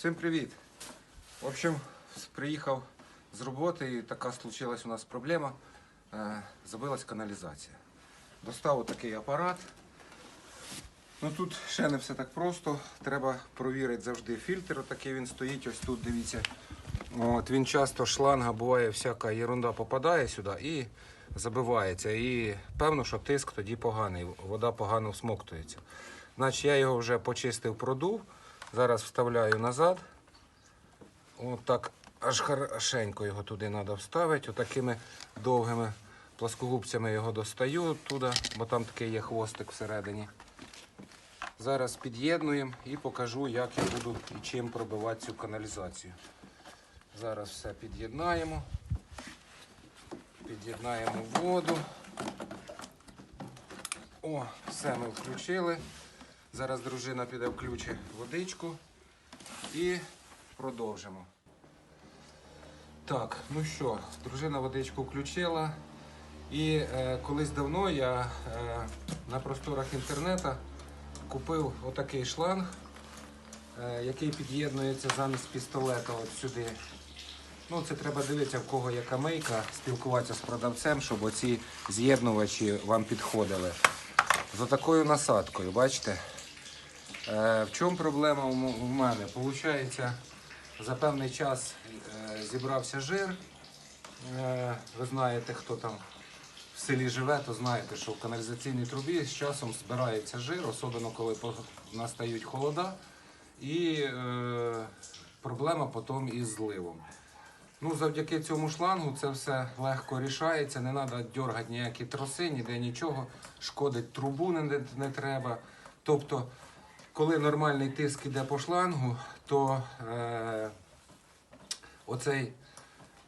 Всім привіт! В общем, приїхав з роботи і така случилась у нас проблема. Е, Забилась каналізація. Достав такий апарат. Ну тут ще не все так просто. Треба провірити завжди фільтр. Отакий він стоїть. Ось тут дивіться. От, він часто шланга буває, всяка ерунда попадає сюди і забивається. І певно, що тиск тоді поганий, вода погано всмоктується. Значить, я його вже почистив, продув. Зараз вставляю назад. От аж хорошенько його туди треба вставити. Отакими довгими пласкогубцями його достаю туди, бо там такий є хвостик всередині. Зараз під'єднуємо і покажу, як я буду і чим пробивати цю каналізацію. Зараз все під'єднаємо. Під'єднаємо воду. О, все ми включили. Зараз дружина піде включить водичку і продовжимо. Так, ну що, дружина водичку включила. І е, колись давно я е, на просторах інтернету купив отакий шланг, е, який під'єднується замість пістолета от сюди. Ну, це треба дивитися, в кого яка мейка, спілкуватися з продавцем, щоб оці з'єднувачі вам підходили. З отакою насадкою, бачите? Е, в чому проблема у мене? Получається, за певний час е, зібрався жир. Е, ви знаєте, хто там в селі живе, то знаєте, що в каналізаційній трубі з часом збирається жир, особливо коли настають холода. І проблема потім із зливом. Ну, завдяки цьому шлангу це все легко рішається, не треба дергати ніякі троси, ніде нічого, шкодить трубу не, не треба. Тобто, коли нормальний тиск іде по шлангу, то е, оцей,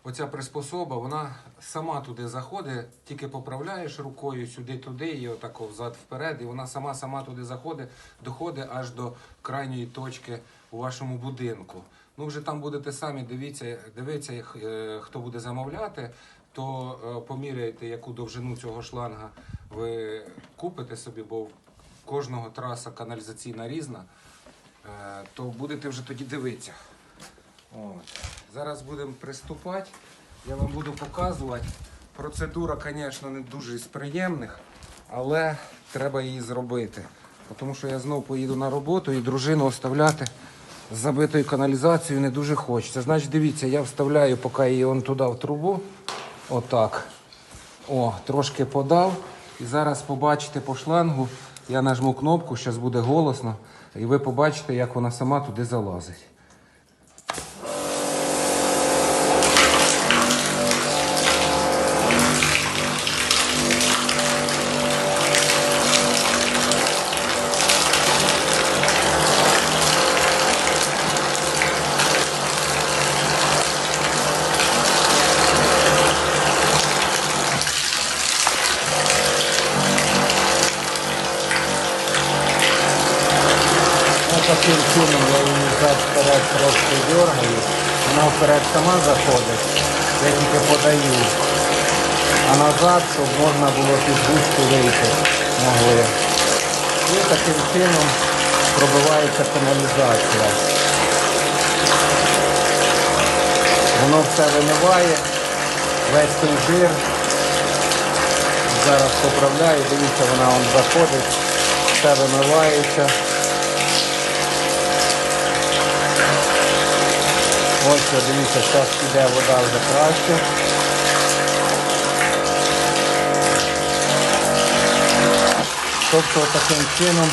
оця приспособа, вона сама туди заходить, тільки поправляєш рукою сюди-туди, і отако взад-вперед, і вона сама-сама туди заходить, доходить аж до крайньої точки у вашому будинку. Ну, вже там будете самі дивіться, дивіться, е, хто буде замовляти, то е, поміряйте, яку довжину цього шланга ви купите собі, бо кожного траса каналізаційна різна, е, то будете вже тоді дивитися. От. Зараз будемо приступати. Я вам буду показувати. Процедура, звісно, не дуже з приємних, але треба її зробити. Тому що я знову поїду на роботу і дружину оставляти з забитою каналізацією не дуже хочеться. Значить, дивіться, я вставляю, поки її он туди в трубу. Отак. О, трошки подав. І зараз побачите по шлангу. Я нажму кнопку, зараз буде голосно, і ви побачите, як вона сама туди залазить. Ну, таким чином я її взад вперед трошки дергаю. Вона вперед сама заходить, я тільки подаю. А назад, щоб можна було під густу вийти могли. І таким чином пробивається каналізація. Воно все вимиває, весь той жир. Зараз поправляю, дивіться, вона вон заходить, все вимивається. Ось, що, дивіться, зараз піде вода вже краще. Тобто таким чином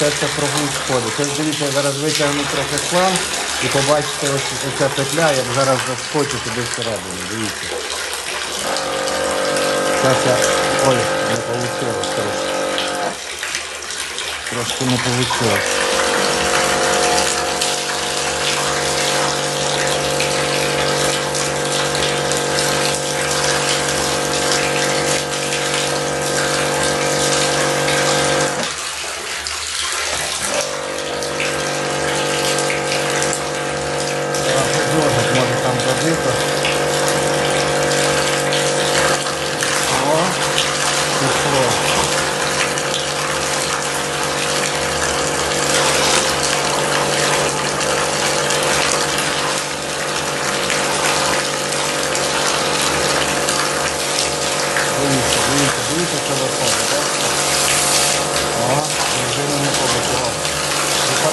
все це прогул сходить. Ось дивіться, я зараз витягну трохи шланг і побачите ось ця петля, як зараз заскочу туди всередину. Дивіться. Я... Ой, не вийшло. Трошки не вийшло.